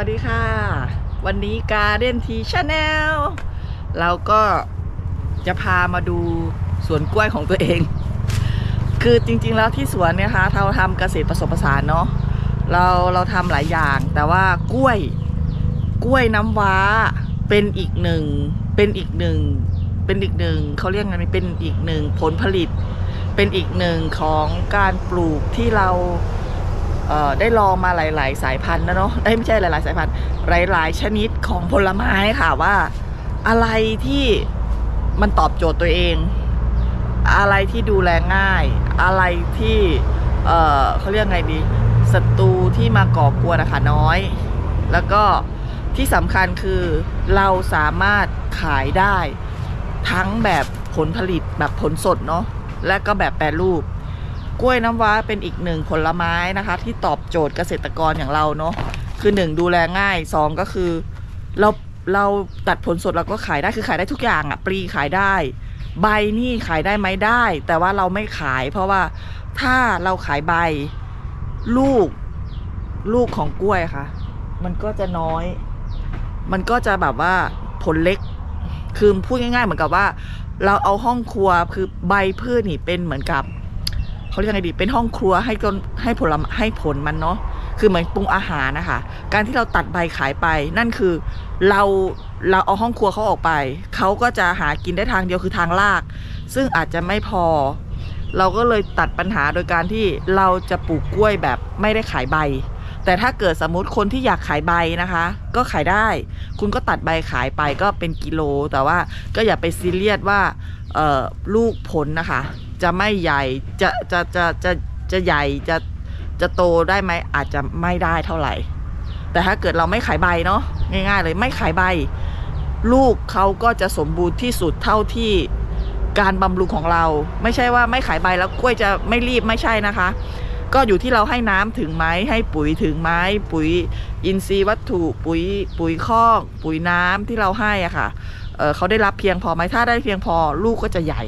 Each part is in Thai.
วัสดีค่ะ วันนี้การเด่นทีชาแนลเราก็จะพามาดูสวนกล้วยของตัวเอง คือจริงๆแล้วที่สวนเนี่ยคะเราทำเกษตรผสมผสานเนาะเราเราทำหลายอย่าง แต่ว่ากล้วย กล้วยน้ำว้าเป็นอีกหนึ่งเป็นอีกหนึ่งเป็นอีกหนึ่งเขาเรียกไงเป็นอีกหนึ่งผลผลิต เป็นอีกหนึ่งของการปลูกที่เรา ได้ลองมาหลาย ๆ สายพันธุ์นะเนาะเอ้ไม่ใช่หลาย ๆ สายพันธุ์ หลาย ๆ ชนิดของผลไม้ค่ะว่า อะไรที่มันตอบโจทย์ตัวเอง อะไรที่ดูแลง่าย อะไรที่เเขาเรียกไงดีศัตรูที่มาก่อกวนนะคะน้อย แล้วก็ที่สำคัญคือเราสามารถขายได้ ทั้งแบบผลผลิตแบบผลสดเนาะและก็แบบแปรรูป กล้วยน้ำว้าเป็นอีกหนึ่งผลไม้นะคะ ที่ตอบโจทย์เกษตรกรอย่างเราเนาะคือหนึ่งดูแลง่ายสองก็คือเราเราตัดผลสดเราก็ขายได้คือขายได้ทุกอย่างอะปลีขายได้ ใบนี่ขายได้ไหมได้ แต่ว่าเราไม่ขาย เพราะว่าถ้าเราขายใบลูกลูกของกล้วยค่ะ มันก็จะน้อย มันก็จะแบบว่าผลเล็ก คือพูดง่ายๆ เหมือนกับว่า เราเอาห้องครัวคือใบพืชนี่เป็นเหมือนกับ เขาเรียกไงดีเป็นห้องครัวให้ต้นให้ผลให้ผลมันเนาะคือเหมือนปรุงอาหารนะคะ การที่เราตัดใบขายไปนั่นคือเราเราเอาห้องครัวเขาออกไป เขาก็จะหากินได้ทางเดียวคือทางลาก ซึ่งอาจจะไม่พอ เราก็เลยตัดปัญหาโดยการที่เราจะปลูกกล้วยแบบไม่ได้ขายใบ แต่ถ้าเกิดสมมติคนที่อยากขายใบนะคะ ก็ขายได้ คุณก็ตัดใบขายไปก็เป็นกิโล แต่ว่าก็อย่าไปซีเรียสว่าลูกผลนะคะ จะไม่ใหญ่จะจะจะจะจะใหญ่จะจะโตได้ไหมอาจจะไม่ได้เท่าไหร่ แต่ถ้าเกิดเราไม่ขายใบเนาะง่าย ๆ เลยไม่ขายใบ ลูกเขาก็จะสมบูรณ์ที่สุดเท่าที่การบำรุงของเรา ไม่ใช่ว่าไม่ขายใบแล้วกล้วยจะไม่รีบไม่ใช่นะคะ ก็อยู่ที่เราให้น้ำถึงไหมให้ปุ๋ยถึงไหมปุ๋ยอินทรีย์วัตถุปุ๋ยปุ๋ยคอกปุ๋ยน้ำที่เราให้อะค่ะเเขาได้รับเพียงพอไหมถ้าได้เพียงพอลูกก็จะใหญ่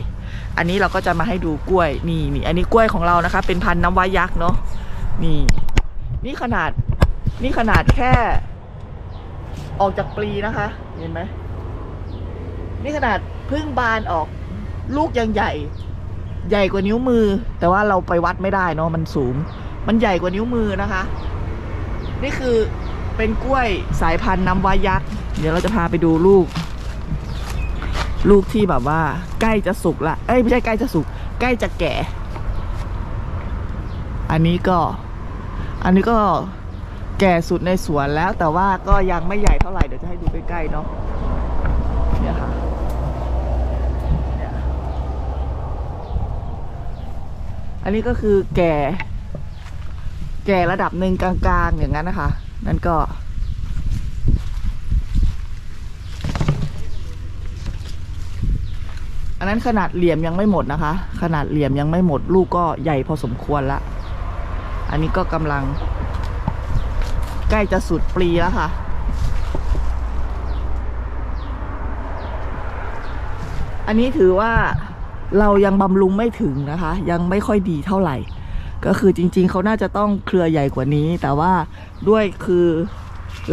อันนี้เราก็จะมาให้ดูกล้วยนี่นี่อันนี้กล้วยของเรานะคะ เป็นพันธุ์น้ำว้ายักษ์เนาะนี่ นี่ขนาด นี่ขนาดแค่ ออกจากปลีนะคะ เห็นไหมนี่ขนาดพึ่งบานออก ลูกยังใหญ่ ใหญ่กว่านิ้วมือ แต่ว่าเราไปวัดไม่ได้เนาะมันสูง มันใหญ่กว่านิ้วมือนะคะ นี่คือเป็นกล้วยสายพันธุ์น้ำว้ายักษ์เดี๋ยวเราจะพาไปดูลูก ลูกที่แบบว่าใกล้จะสุกละเอ้ยไม่ใช่ใกล้จะสุก ใกล้จะแก่ อันนี้ก็ อันนี้ก็แก่สุดในสวนแล้ว แต่ว่าก็ยังไม่ใหญ่เท่าไหร่เดี๋ยวจะให้ดูใกล้ๆเนาะเนี่ยค่ะอันนี้ก็คือแก่ แก่ระดับหนึ่งกลางๆอย่างนั้นนะคะ นั่นก็ อันนั้นขนาดเหลี่ยมยังไม่หมดนะคะ ขนาดเหลี่ยมยังไม่หมด ลูกก็ใหญ่พอสมควรละ อันนี้ก็กำลัง ใกล้จะสุดปลีแล้วค่ะ อันนี้ถือว่าเรายังบำรุงไม่ถึงนะคะ ยังไม่ค่อยดีเท่าไหร่ ก็คือจริง ๆ เขาน่าจะต้องเครือใหญ่กว่านี้ แต่ว่าด้วยคือ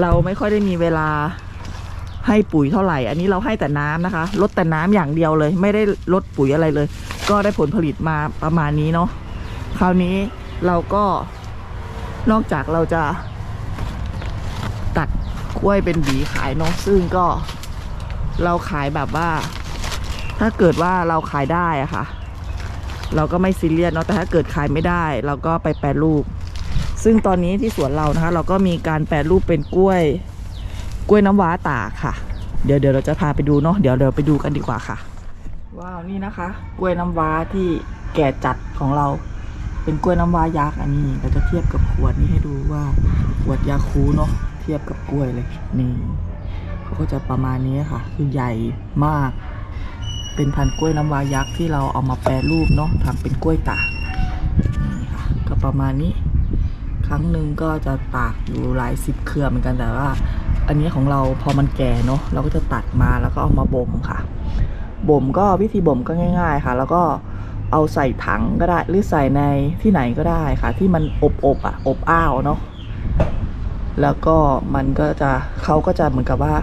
เราไม่ค่อยได้มีเวลา ให้ปุ๋ยเท่าไหร่ อันนี้เราให้แต่น้ำนะคะ ลดแต่น้ำอย่างเดียวเลย ไม่ได้ลดปุ๋ยอะไรเลย ก็ได้ผลผลิตมาประมาณนี้เนาะคราวนี้เราก็นอกจากเราจะ ตัดกล้วยเป็นหวีขายเนาะซึ่งก็เราขายแบบว่า ถ้าเกิดว่าเราขายได้อะค่ะ เราก็ไม่ซีเรียสเนาะแต่ถ้าเกิดขายไม่ได้ เราก็ไปแปรรูป ซึ่งตอนนี้ที่สวนเรานะคะ เราก็มีการแปรรูปเป็นกล้วย กล้วยน้ำว้าตากค่ะ เดี๋ยวเดี๋ยวเราจะพาไปดูเนาะเดี๋ยวเดี๋ยวไปดูกันดีกว่าค่ะ ว้าวนี่นะคะ กล้วยน้ำว้าที่แก่จัดของเรา เป็นกล้วยน้ำว้ายักษ์อันนี้ เราจะเทียบกับขวดนี้ให้ดูว่าขวดยาคูเนาะเทียบกับกล้วยเลยนี่เขาก็จะประมาณนี้ค่ะ คือใหญ่มาก เป็นพันกล้วยน้ำว้ายักษ์ที่เราเอามาแปรรูปเนาะทำเป็นกล้วยตากนี่ค่ะก็ประมาณนี้ ครั้งหนึ่งก็จะตากอยู่หลายสิบเครือเหมือนกันแต่ว่า อันนี้ของเราพอมันแก่เนาะเราก็จะตัดมาแล้วก็เอามาบ่มค่ะ บ่มก็วิธีบ่มก็ง่าย ๆค่ะ แล้วก็เอาใส่ถังก็ได้หรือใส่ในที่ไหนก็ได้ค่ะ ที่มันอบอบอะอบอ้าวเนาะแล้วก็มันก็จะเขาก็จะเหมือนกับว่า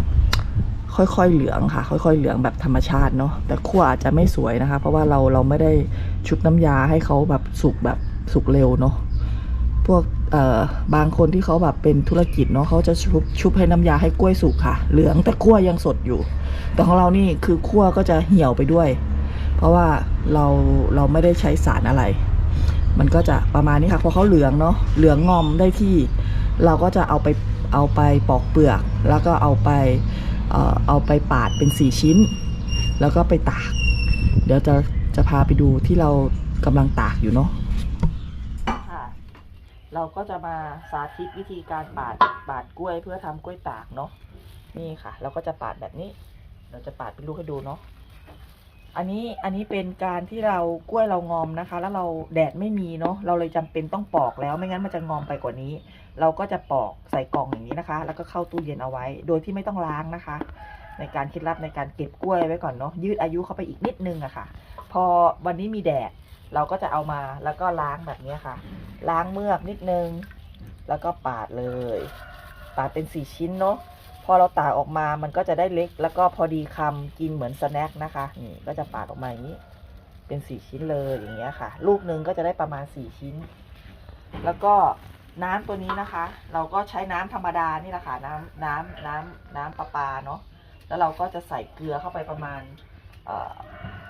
ค่อยๆเหลืองค่ะ ค่อยๆเหลืองแบบธรรมชาติเนาะแต่คั่วอาจจะไม่สวยนะคะ เพราะว่าเราเราไม่ได้ชุบน้ำยาให้เขาแบบสุกแบบสุกเร็วเนาะพวก เอ่อบางคนที่เขาแบบเป็นธุรกิจเนาะเขาจะชุบชุบให้น้ำยาให้กล้วยสุกค่ะ เหลืองแต่คั่วยังสดอยู่ แต่ของเรานี่คือคั่วก็จะเหี่ยวไปด้วย เพราะว่าเราเราไม่ได้ใช้สารอะไร มันก็จะประมาณนี้ค่ะพอเขาเหลืองเนาะเหลืองงอมได้ที่ เราก็จะเอาไปเอาไปปอกเปลือก แล้วก็เอาไปเอ่อเอาไปปาดเป็นสี่ชิ้น แล้วก็ไปตาก เดี๋ยวจะจะพาไปดูที่เรากำลังตากอยู่เนาะ เราก็จะมาสาธิตวิธีการปาดปาดกล้วยเพื่อทำกล้วยตากเนาะนี่ค่ะ เราก็จะปาดแบบนี้ เราจะปาดเป็นลูกให้ดูเนาะอันนี้อันนี้เป็นการที่เรากล้วยเรางอมนะคะ แล้วเราแดดไม่มีเนาะเราเลยจำเป็นต้องปอกแล้วไม่งั้นมันจะงอมไปกว่านี้ เราก็จะปอกใส่กล่องอย่างนี้นะคะ แล้วก็เข้าตู้เย็นเอาไว้ โดยที่ไม่ต้องล้างนะคะ ในการเคล็ดลับในการเก็บกล้วยไว้ก่อนเนาะยืดอายุเข้าไปอีกนิดนึงอะค่ะ พอวันนี้มีแดด เราก็จะเอามาแล้วก็ล้างแบบนี้ค่ะ ล้างเมือกนิดนึง แล้วก็ปาดเลย ปาดเป็นสี่ชิ้นเนาะพอเราตากออกมามันก็จะได้เล็ก แล้วก็พอดีคำกินเหมือนสแน็คนะคะนี่ก็จะปาดออกมาอย่างนี้ เป็นสี่ชิ้นเลยอย่างเงี้ยค่ะ ลูกหนึ่งก็จะได้ประมาณสี่ชิ้น แล้วก็น้ำตัวนี้นะคะ เราก็ใช้น้ำธรรมดานี่แหละค่ะน้ำน้ำน้ำน้ำประปาเนาะแล้วเราก็จะใส่เกลือเข้าไปประมาณ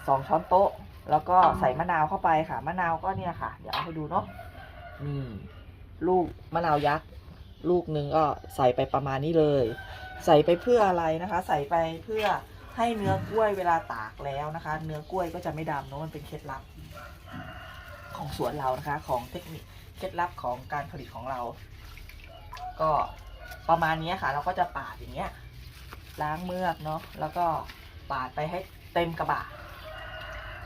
สองช้อนโต๊ะ แล้วก็ใส่มะนาวเข้าไปค่ะ มะนาวก็เนี่ยค่ะ เดี๋ยวเอาให้ดูเนาะนี่ลูกมะนาวยักษ์ลูกหนึ่งก็ใส่ไปประมาณนี้เลย ใส่ไปเพื่ออะไรนะคะ ใส่ไปเพื่อให้เนื้อกล้วยเวลาตากแล้วนะคะ เนื้อกล้วยก็จะไม่ดำเนอะมันเป็นเคล็ดลับ ของสวนเรานะคะ ของเทคนิคเคล็ดลับของการผลิตของเรา ก็ประมาณนี้ค่ะ เราก็จะปาดอย่างเงี้ยล้างเมือกเนาะแล้วก็ปาดไปให้เต็มกระบะ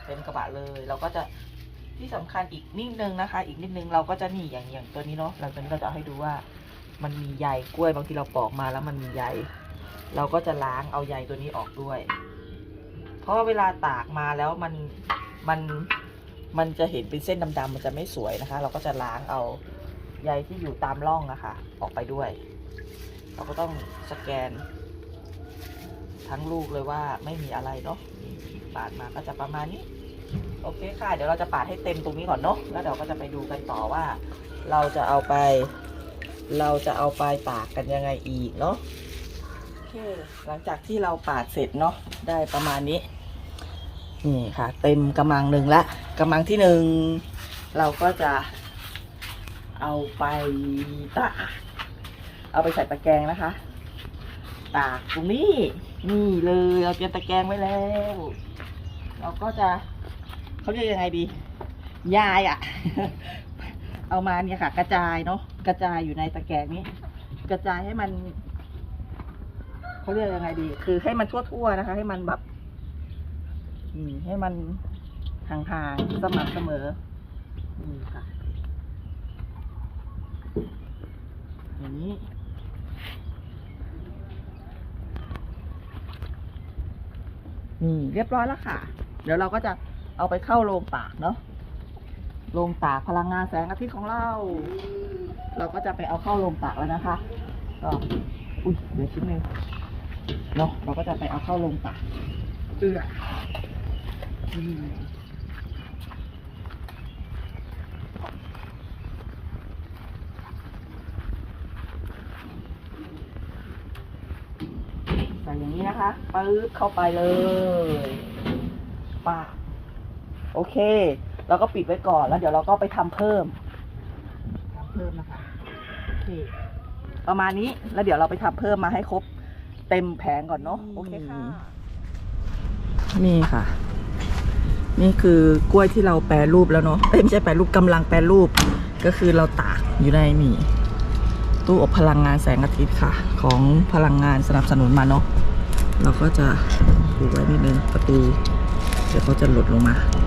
เต็มกระบะเลย เราก็จะที่สำคัญอีกนิดนึงนะคะ อีกนิดนึงเราก็จะนี่อย่างอย่างตัวนี้เนาะหลังจากนี้เราจะให้ดูว่า มันมีใยกล้วยบางทีเราปอกมาแล้วมันมีใยเราก็จะล้างเอาใยตัวนี้ออกด้วย เพราะว่าเวลาตากมาแล้วมันมันมันจะเห็นเป็นเส้นดำๆมันจะไม่สวยนะคะ เราก็จะล้างเอาใยที่อยู่ตามร่องนะคะ ออกไปด้วย เราก็ต้องสแกน ทั้งลูกเลยว่าไม่มีอะไรเนาะปาดมาก็จะประมาณนี้ โอเคค่ะ เดี๋ยวเราจะปาดให้เต็มตรงนี้ก่อนเนาะแล้วเดี๋ยวก็จะไปดูกันต่อว่า เราจะเอาไป เราจะเอาไปตากกันยังไงอีกเนาะโอเคหลังจากที่เราปาดเสร็จเนาะได้ประมาณนี้นี่ค่ะ เต็มกำลังหนึ่งละกำลังที่หนึ่งเราก็จะเอาไปตากเอาไปใส่ตะแกรงนะคะ ตากตรงนี้ นี่เลยเราเตรียมตะแกรงไว้แล้ว เราก็จะ เขาเรียกยังไงดี ยายอะเอามาเนี่ยค่ะ กระจายเนาะกระจายอยู่ในตะแกรงนี้ กระจายให้มันเขาเรียกยังไงดี คือให้มันทั่วๆนะคะ ให้มันแบบอืให้มันห่างๆสม่ำเสมอนี่ค่ะอย่างนี้นี่เรียบร้อยแล้วค่ะ เดี๋ยวเราก็จะ เอาไปเข้าโรงตากเนาะโรงตากพลังงานแสงอาทิตย์ของเรา เราก็จะไปเอาเข้าโรงตากแล้วนะคะ ก็อุ้ยเดี๋ยวชิ้นหนึ่งเนาะเราก็จะไปเอาเข้าโรงตากเอืออืมใส่อย่างนี้นะคะปึ๊บเข้าไปเลยป้า โอเค เราก็ปิดไว้ก่อนแล้วเดี๋ยวเราก็ไปทำเพิ่มทำเพิ่มนะคะโอเค ประมาณนี้แล้วเดี๋ยวเราไปทำเพิ่มมาให้ครบเต็มแผงก่อนเนาะโอเคค่ะ นี่ค่ะ นี่คือกล้วยที่เราแปรรูปแล้วเนาะเอ้ยไม่ใช่แปรรูปกำลังแปรรูป ก็คือเราตากอยู่ในนี่ตู้อบพลังงานแสงอาทิตย์ค่ะ ของพลังงานสนับสนุนมาเนาะเราก็จะผูกไว้นิดนึงประตู เดี๋ยวเขาจะหลุดลงมานี่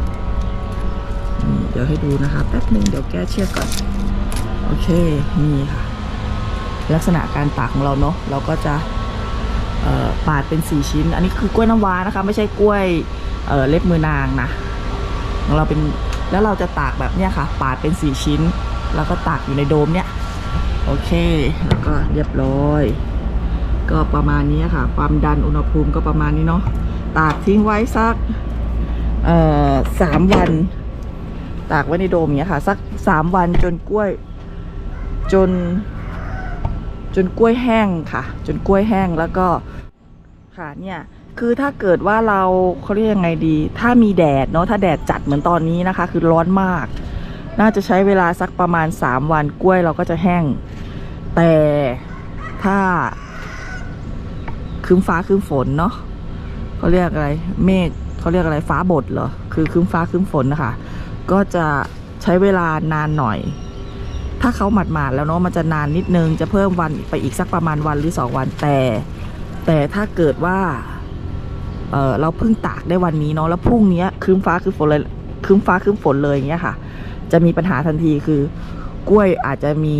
เดี๋ยวให้ดูนะคะแป๊บหนึ่งเดี๋ยวแก้เชือกก่อน โอเค นี่ค่ะ ลักษณะการตากของเราเนาะเราก็จะปาดเป็นสี่ชิ้น อันนี้คือกล้วยน้ำว้านะคะ ไม่ใช่กล้วยเเล็บมือนางนะของเราเป็นแล้วเราจะตากแบบเนี้ยค่ะ ปาดเป็นสี่ชิ้น แล้วก็ตากอยู่ในโดมเนี้ยโอเค แล้วก็เรียบร้อย ก็ประมาณนี้ค่ะ ความดันอุณหภูมิก็ประมาณนี้เนาะตากทิ้งไว้สักสามวัน ตากไว้ในโดมเงี้ยค่ะ สักสามวันจนกล้วย จน จนกล้วยแห้งค่ะ จนกล้วยแห้งแล้วก็ค่ะเนี่ยคือถ้าเกิดว่าเราเขาเรียกยังไงดี ถ้ามีแดดเนาะถ้าแดดจัดเหมือนตอนนี้นะคะ คือร้อนมาก น่าจะใช้เวลาสักประมาณ 3 วันกล้วยเราก็จะแห้ง แต่ถ้าคืมฟ้าคืมฝนเนาะเขาเรียกอะไร เมฆเขาเรียกอะไรฟ้าบดเหรอคือคืมฟ้าคืมฝนนะคะ ก็จะใช้เวลานานหน่อย ถ้าเขาหมาดๆแล้วเนาะมันจะนานนิดนึงจะเพิ่มวันไปอีกสักประมาณวันหรือ 2 วันแต่ แต่ถ้าเกิดว่าเออเราเพิ่งตากได้วันนี้เนาะแล้วพรุ่งนี้คืมฟ้าคืมฝนเลยคืมฟ้าคืมฝนเลยอย่างเงี้ยค่ะ จะมีปัญหาทันทีคือกล้วยอาจจะมี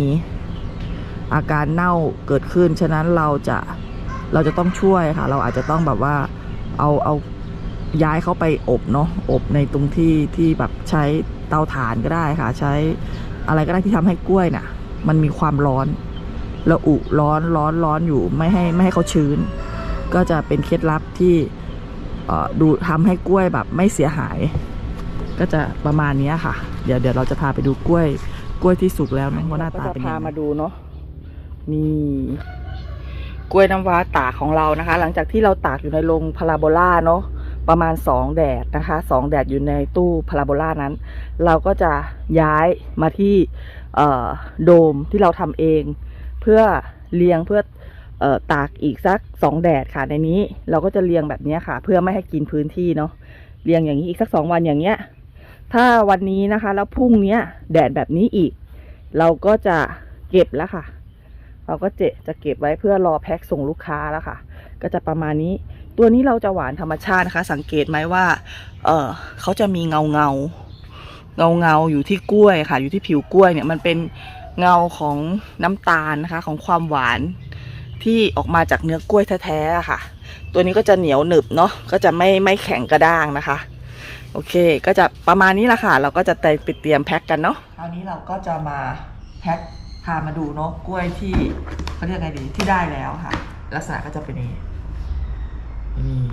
อาการเน่าเกิดขึ้น ฉะนั้นเราจะเราจะต้องช่วยค่ะ เราอาจจะต้องแบบว่าเอาเอา ย้ายเขาไปอบเนาะอบในตรงที่ที่แบบใช้เตาถ่านก็ได้ค่ะ ใช้อะไรก็ได้ที่ทำให้กล้วยน่ะ มันมีความร้อนแล้วอุร้อนร้อนร้อนอยู่ไม่ให้ไม่ให้เขาชื้น ก็จะเป็นเคล็ดลับที่ดูทำให้กล้วยแบบไม่เสียหาย ก็จะประมาณนี้ค่ะ เดี๋ยวเดี๋ยวเราจะพาไปดูกล้วย กล้วยที่สุกแล้วนะว่าหน้าตาเป็นยังไงพามาดูเนาะนี่กล้วยน้ำว้าตากของเรานะคะ หลังจากที่เราตากอยู่ในโรงพาราโบลาเนาะ ประมาณสองแดดนะคะสองแดดอยู่ในตู้พาราโบลานั้น เราก็จะย้ายมาที่โดมที่เราทำเอง เพื่อเรียงเพื่อออตากอีกสักสองแดดค่ะในนี้เราก็จะเรียงแบบนี้ค่ะ เพื่อไม่ให้กินพื้นที่เนาะเรียงอย่างนี้อีกสักสองวันอย่างเงี้ยถ้าวันนี้นะคะ แล้วพรุ่งเนี้ยแดดแบบนี้อีก เราก็จะเก็บแล้วค่ะ เราก็เจจะเก็บไว้เพื่อรอแพ็คส่งลูกค้าแล้วค่ะ ก็จะประมาณนี้ ตัวนี้เราจะหวานธรรมชาตินะคะ สังเกตไหมว่า เออเขาจะมีเงาเงาเงาเงาอยู่ที่กล้วยค่ะ อยู่ที่ผิวกล้วยเนี่ยมันเป็นเงาของน้ำตาลนะคะ ของความหวานที่ออกมาจากเนื้อกล้วยแท้ๆะค่ะ ตัวนี้ก็จะเหนียวหนึบเนาะก็จะไม่ไม่แข็งกระด้างนะคะ โอเค ก็จะประมาณนี้ละค่ะ เราก็จะไปเตรียมแพ็คกันเนาะคราวนี้เราก็จะมาแพ็คพามาดูเนาะกล้วยที่เขาเรียกไงดีที่ได้แล้วค่ะ ลักษณะก็จะเป็นนี้ นี่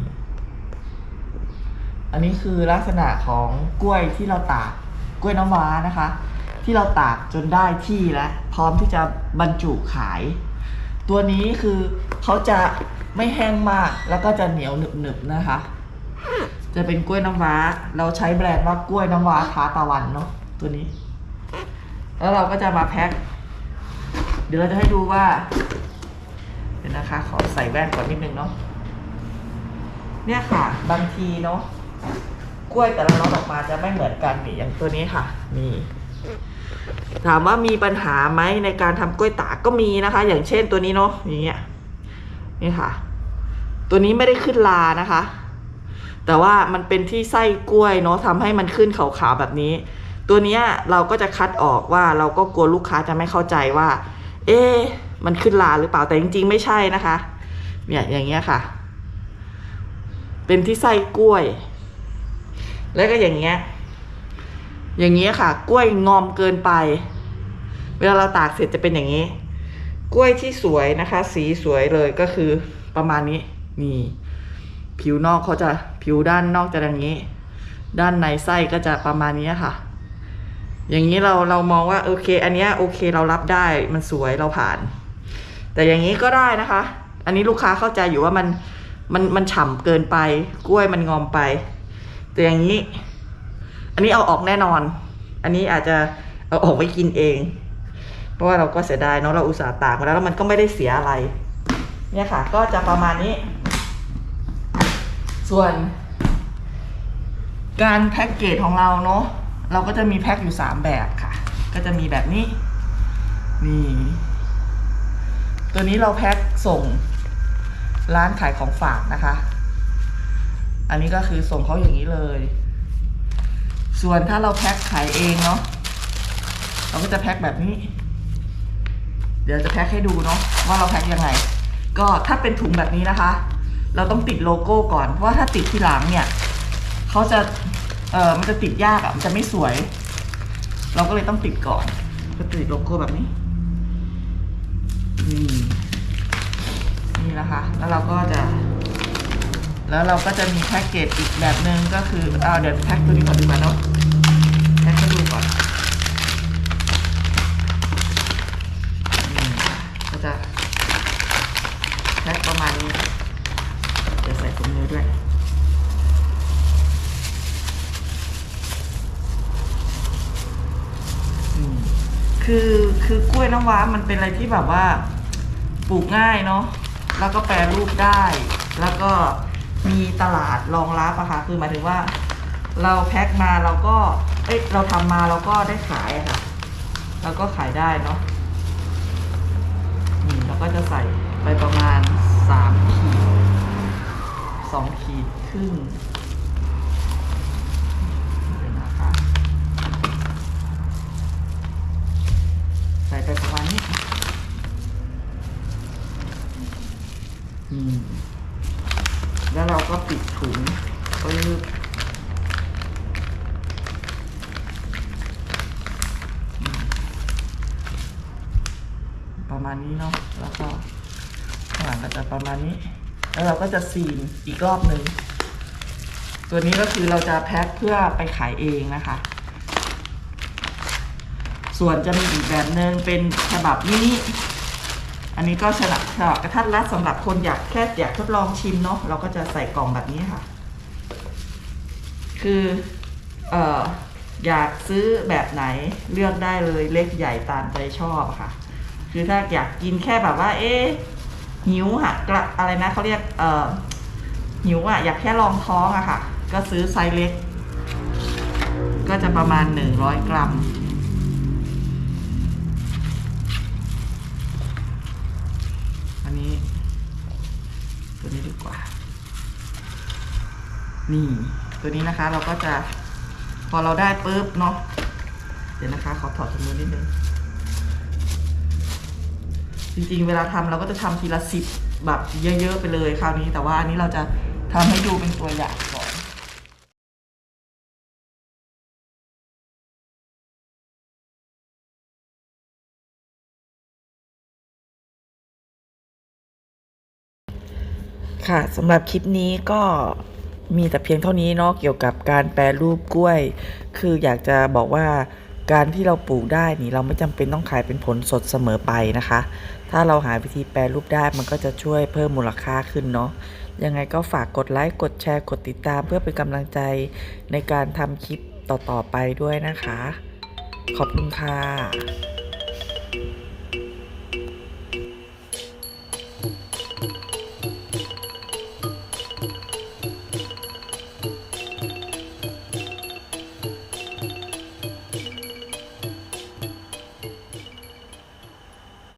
อันนี้คือลักษณะของกล้วยที่เราตากกล้วยน้ำว้านะคะ ที่เราตากจนได้ที่แล้วพร้อมที่จะบรรจุขาย ตัวนี้คือเขาจะไม่แห้งมากแล้วก็จะเหนียวหนึบๆนะคะ จะเป็นกล้วยน้ำว้า เราใช้แบรนด์ว่ากล้วยน้ำว้าท้าตะวันเนาะตัวนี้ แล้วเราก็จะมาแพ็คเดี๋ยวเราจะให้ดูว่า เดี๋ยวนะคะ ขอใส่แว่นก่อนนิดนึงเนาะ เนี่ยค่ะ บางทีเนาะกล้วยแต่ละล็อตออกมาจะไม่เหมือนกันนี่อย่างตัวนี้ค่ะนี่ถามว่ามีปัญหาไหมในการทำกล้วยตากก็มีนะคะ อย่างเช่นตัวนี้เนาะอย่างเงี้ยนี่ค่ะ ตัวนี้ไม่ได้ขึ้นลานะคะ แต่ว่ามันเป็นที่ไส้กล้วยเนาะทำให้มันขึ้นขาวๆแบบนี้ ตัวเนี้ยเราก็จะคัดออกว่าเราก็กลัวลูกค้าจะไม่เข้าใจว่า เอ๊มันขึ้นลาหรือเปล่าแต่จริง ๆ ไม่ใช่นะคะ เนี่ยอย่างเงี้ยค่ะ เป็นที่ไส้กล้วย แล้วก็อย่างเงี้ย อย่างเงี้ยค่ะ กล้วยงอมเกินไป เวลาเราตากเสร็จจะเป็นอย่างนี้ กล้วยที่สวยนะคะ สีสวยเลยก็คือประมาณนี้ นี่ ผิวนอกเขาจะผิวด้านนอกจะอย่างนี้ ด้านในไส้ก็จะประมาณนี้ค่ะ อย่างนี้เราเรามองว่าโอเค อันเนี้ยโอเคเรารับได้มันสวยเราผ่าน แต่อย่างนี้ก็ได้นะคะ อันนี้ลูกค้าเข้าใจอยู่ว่ามัน มันมันฉ่ำเกินไป กล้วยมันงอมไป แต่อย่างนี้ อันนี้เอาออกแน่นอน อันนี้อาจจะเอาออกไว้กินเอง เพราะว่าเราก็เสียดายเนาะเราอุตส่าห์ตากมาแล้วแล้วมันก็ไม่ได้เสียอะไร เนี่ยค่ะ ก็จะประมาณนี้ ส่วน การแพ็กเกจของเราเนาะเราก็จะมีแพ็คอยู่สามแบบค่ะ ก็จะมีแบบนี้ นี่ ตัวนี้เราแพ็คส่ง ร้านขายของฝากนะคะ อันนี้ก็คือส่งเขาอย่างนี้เลย ส่วนถ้าเราแพ็คขายเองเนาะเราก็จะแพ็คแบบนี้ เดี๋ยวจะแพ็คให้ดูเนาะว่าเราแพ็คยังไง ก็ถ้าเป็นถุงแบบนี้นะคะ เราต้องติดโลโก้ก่อน เพราะว่าถ้าติดที่หลังเนี่ยเขาจะเออมันจะติดยากอะ่ะมันจะไม่สวย เราก็เลยต้องติดก่อนก็ติดโลโก้แบบนี้นี่ นะคะ แล้วเราก็จะ แล้วเราก็จะมีแพ็กเกจอีกแบบหนึ่งก็คือเอาเดี๋ยวแพ็กตัวนี้ก่อนดีกว่าเนาะแพ็กให้ดูก่อนก็จะแพ็กประมาณนี้เดี๋ยวใส่ถุงมือด้วยคือคือกล้วยน้ำว้ามันเป็นอะไรที่แบบว่าปลูกง่ายเนาะ แล้วก็แปรรูปได้ แล้วก็มีตลาดรองรับอะค่ะคือหมายถึงว่า เราแพ็คมาเราก็ เอ้ยเราทำมาเราก็ได้ขายอะค่ะเราก็ขายได้เนาะนี่เราก็จะใส่ไปประมาณสามขีดสองขีดครึ่งใส่ไปประมาณนี้ืมแล้วเราก็ปิดถุงปึ๊บประมาณนี้เนาะแล้วก็ข้างหลังก็จะประมาณนี้ แล้วเราก็จะซีนอีกรอบหนึ่งตัวนี้ก็คือเราจะแพ็คเพื่อไปขายเองนะคะ ส่วนจะมีอีกแบบหนึ่งเป็นฉบับนี้ อันนี้ก็ฉบับฉบับกระทัดรัดสำหรับคนอยากแค่อยากทดลองชิมเนาะเราก็จะใส่กล่องแบบนี้ค่ะ คือเอ่ออยากซื้อแบบไหนเลือกได้เลยเล็กใหญ่ตามใจชอบค่ะ คือถ้าอยากกินแค่แบบว่า เอ๊หิวอะกระอะไรนะเขาเรียกเอ่อหิวอะอยากแค่ลองท้องอะค่ะ ก็ซื้อไซส์เล็ก ก็จะประมาณหนึ่งร้อยกรัม อันนี้ ตัวนี้ดีกว่า นี่ ตัวนี้นะคะเราก็จะ พอเราได้ปุ๊บเนาะเดี๋ยวนะคะขอถอดจำนวนนิดนึงจริงๆ เวลาทำเราก็จะทำทีละสิบแบบเยอะๆไปเลยคราวนี้ แต่ว่าอันนี้เราจะทำให้ดูเป็นตัวอย่าง ค่ะสำหรับคลิปนี้ก็มีแต่เพียงเท่านี้เนาะเกี่ยวกับการแปรรูปกล้วย คืออยากจะบอกว่าการที่เราปลูกได้นี่เราไม่จำเป็นต้องขายเป็นผลสดเสมอไปนะคะ ถ้าเราหาวิธีแปรรูปได้มันก็จะช่วยเพิ่มมูลค่าขึ้นเนาะ ยังไงก็ฝากกดไลค์ กดแชร์ กดติดตามเพื่อเป็นกำลังใจในการทำคลิปต่อ ๆ ไปด้วยนะคะ ขอบคุณค่ะ